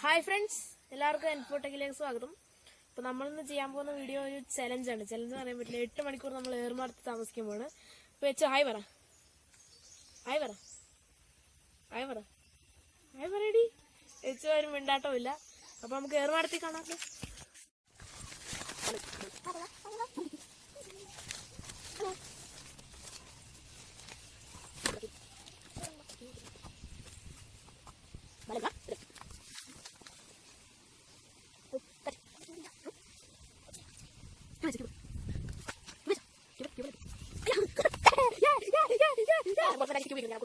Hi friends എല്ലാവർക്കും എൻഫോട്ടെക്കിലേക്ക് സ്വാഗതം. അപ്പോൾ നമ്മളിന്ന് ചെയ്യാൻ പോകുന്ന വീഡിയോ ഒരു ചലഞ്ചാണ് ചലഞ്ച് പറയാൻ പറ്റില്ല. എട്ട് മണിക്കൂർ നമ്മൾ ഏർമാടത്ത് താമസിക്കുമ്പോൾ അപ്പോൾ വെച്ച് ഹായ് പറ. ഹായ് പറ. ഹായ് പറ. ഹായ് പറയടി. വെച്ച് ഒരു മിണ്ടാട്ടവും ഇല്ല. അപ്പോൾ നമുക്ക് ഏർമാടത്തിൽ ada di situ yang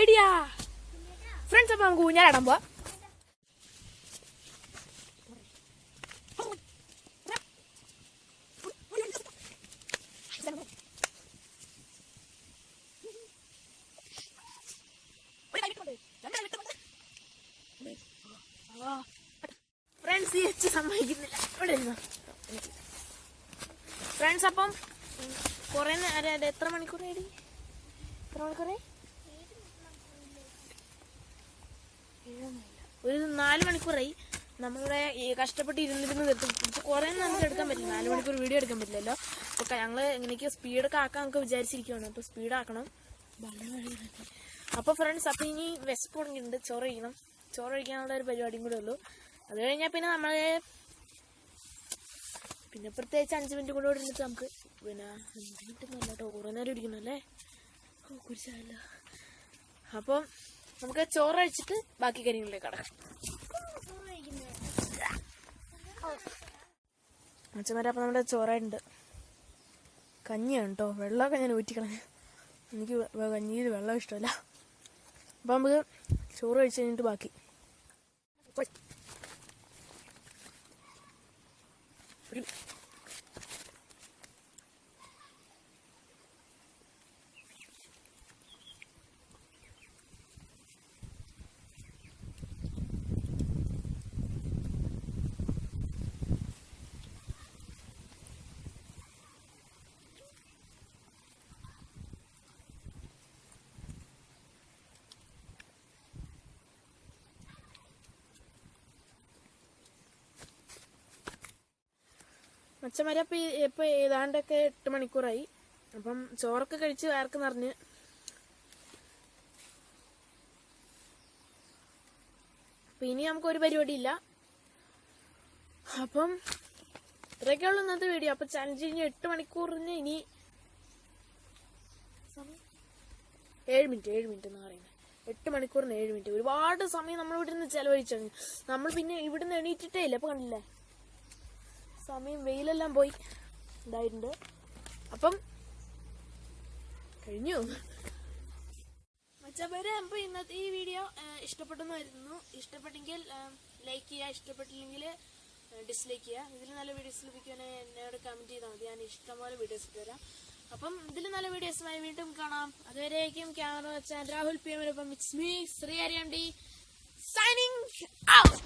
idea. Friends അപ്പം നമുക്ക് ഊഞ്ഞാലാടാൻ പോവാം. ഫ്രണ്ട്സ് വെച്ച് സമ്മതിക്കുന്നില്ല. ഇവിടെ ഫ്രണ്ട്സ് അപ്പം കുറേ നേരം എത്ര മണിക്കൂറായി എത്ര മണിക്കൂറായി ഒരു നാല് മണിക്കൂറായി. നമ്മളിവിടെ കഷ്ടപ്പെട്ട് ഇരുന്നിരുന്ന് തീർത്തും കുറേ കുറെ നമുക്ക് എടുക്കാൻ പറ്റില്ല. നാല് മണിക്കൂർ വീഡിയോ എടുക്കാൻ പറ്റില്ലല്ലോ. ഓക്കെ ഞങ്ങൾ ഇങ്ങനെയൊക്കെ സ്പീഡൊക്കെ ആക്കാൻ നമുക്ക് വിചാരിച്ചിരിക്കുവാണ്. അപ്പോൾ സ്പീഡാക്കണം അപ്പോൾ അപ്പൊ ഫ്രണ്ട്സ് അപ്പോൾ ഇനി വിശപ്പ് തുടങ്ങിയിട്ടുണ്ട്. ചോറ് കഴിക്കണം. ചോറ് കഴിക്കാനുള്ള ഒരു പരിപാടിയും കൂടെ ഉള്ളൂ. അത് കഴിഞ്ഞാൽ പിന്നെ നമ്മൾ പിന്നെ പ്രത്യേകിച്ച് അഞ്ച് മിനിറ്റ് കൂടെ ഇരുന്നിട്ട് നമുക്ക് പിന്നെ അഞ്ച് മിനിറ്റ് നല്ല കേട്ടോ കുറേ നേരം ഇരിക്കണല്ലേ ഓ കുറിച്ചല്ല അപ്പം നമുക്ക് ചോറ് കഴിച്ചിട്ട് ബാക്കി കാര്യങ്ങളിലേക്ക് കടക്കാം. അച്ഛന്മാരെ അപ്പം നമ്മുടെ ചോറായിട്ടുണ്ട് കഞ്ഞിയാണ് കേട്ടോ വെള്ളമൊക്കെ ഞാൻ ഊറ്റിക്കളഞ്ഞു. എനിക്ക് കഞ്ഞിയിൽ വെള്ളം ഇഷ്ടമല്ല. അപ്പം നമുക്ക് ചോറ് കഴിച്ച് കഴിഞ്ഞിട്ട് ബാക്കി. ഒരു മച്ചന്മാരെ അപ്പം ഇപ്പം ഏതാണ്ടൊക്കെ എട്ട് മണിക്കൂറായി. അപ്പം ചോറൊക്കെ കഴിച്ച് വയർക്ക് നിറഞ്ഞ്? അപ്പം ഇനി നമുക്കൊരു പരിപാടിയില്ല. അപ്പം ഇത്രയൊക്കെ ഉള്ളു ഇന്നത്തെ വീഡിയോ. അപ്പം ചലഞ്ച് കഴിഞ്ഞ് എട്ട് മണിക്കൂറിന് ഇനി ഏഴ് മിനിറ്റ് ഏഴ് മിനിറ്റ് എന്ന് പറയുന്നത്. എട്ട് മണിക്കൂറിന് ഏഴ് മിനിറ്റ് ഒരുപാട് സമയം നമ്മൾ ഇവിടെ നിന്ന് ചെലവഴിച്ചു. നമ്മൾ പിന്നെ ഇവിടുന്ന് എണീറ്റിട്ടേ ഇല്ല. അപ്പൊ കണ്ടില്ലേ? സമയം വെയിലെല്ലാം പോയി. ഇതായിട്ടുണ്ട്. അപ്പം കഴിഞ്ഞു. മച്ചപ്പേര് അപ്പൊ ഇന്നത്തെ ഈ വീഡിയോ ഇഷ്ടപ്പെട്ടെന്ന് വരുന്നു ഇഷ്ടപ്പെട്ടെങ്കിൽ ലൈക്ക് ചെയ്യുക. ഇഷ്ടപ്പെട്ടില്ലെങ്കിൽ ഡിസ്ലൈക്ക് ചെയ്യുക. ഇതിൽ നല്ല വീഡിയോസ് ലഭിക്കുവാണെങ്കിൽ എന്നോട് കമന്റ് ചെയ്താൽ മതി. ഞാൻ ഇഷ്ടംപോലെ വീഡിയോസ് തരാം അപ്പം ഇതിൽ നല്ല വീഡിയോസുമായി വീണ്ടും കാണാം. അതുവരെയായിരിക്കും ക്യാമറ വെച്ചാൽ Rahul P എമ്മിനൊപ്പം it's me Sri Ariyandi signing out